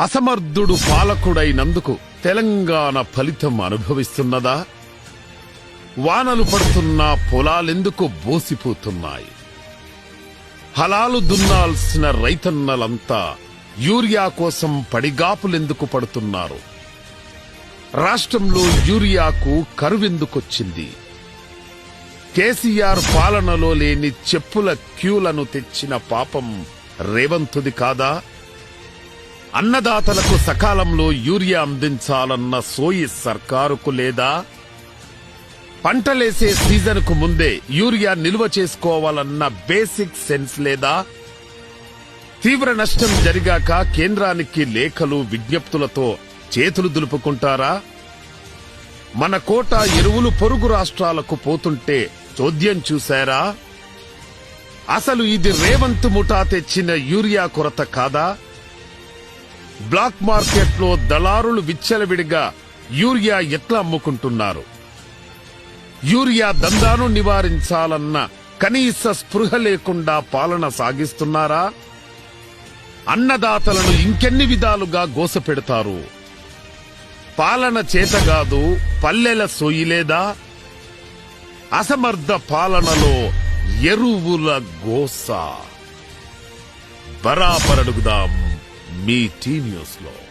అసమర్థుడు పాలకుడైనందుకు తెలంగాణ ఫలితం అనుభవిస్తున్నదా? వానలు పడుతున్నా పొలాలెందుకు బోసిపోతున్నాయి? హలాలు దున్నాల్సిన రైతన్నలంతా యూరియా కోసం పడిగాపులెందుకు పడుతున్నారు? రాష్ట్రంలో యూరియాకు కరువెందుకొచ్చింది? కేసీఆర్ పాలనలో లేని చెప్పుల క్యూలను తెచ్చిన పాపం రేవంతుది కాదా? అన్నదాతలకు సకాలంలో యూరియా అందించాలన్న సోయి సర్కారుకు లేదా? పంటలేసే సీజన్కు ముందే యూరియా నిల్వ చేసుకోవాలన్న బేసిక్ సెన్స్ లేదా? తీవ్ర నష్టం జరిగాక కేంద్రానికి లేఖలు విజ్ఞప్తులతో చేతులు దులుపుకుంటారా? మన కోట ఎరువులు పొరుగు రాష్ట్రాలకు పోతుంటే చోద్యం చూశారా? అసలు ఇది రేవంత్ ముఠా తెచ్చిన యూరియా కొరత కాదా? బ్లాక్ మార్కెట్లో దళారులు విచ్చలవిడిగా యూరియా ఎట్లా అమ్ముకుంటున్నారు? యూరియా దందాను నివారించాలన్న కనీస స్పృహ లేకుండా పాలన సాగిస్తున్నారా? అన్నదాతలను ఇంకెన్ని విధాలుగా గోసపెడతారు? పాలన చేతగాదు పల్లెల సొయ్యిలేదా అసమర్థ పాలనలో ఎరువుల గోస. బరాబరడుగుదాం. Metenews slow.